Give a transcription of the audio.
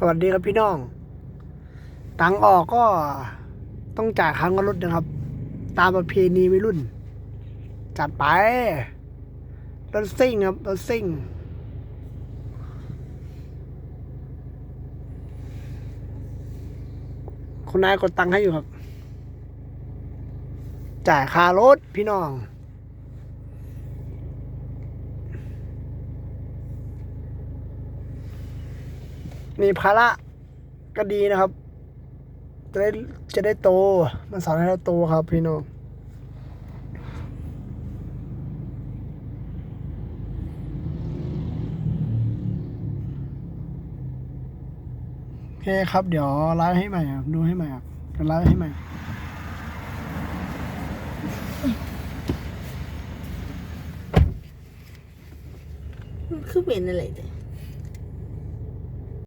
สวัสดีครับพี่น้อง ตังออกก็ต้องจ่ายค้างรถนะครับ ตามประเพณีวัยรุ่น จัดไป รถซิ่งครับ รถซิ่ง คุณนายกดตังค์ให้อยู่ครับ จ่ายค่ารถพี่น้อง มีภาระก็ดีนะครับ จะได้จะได้โต มันสอนให้เราโตครับพี่น้องโอเคครับ เดี๋ยวไลฟ์ให้ใหม่ครับดูให้ใหม่ครับเดี๋ยวไลฟ์ให้ใหม่มันคือเป็นอะไรแต่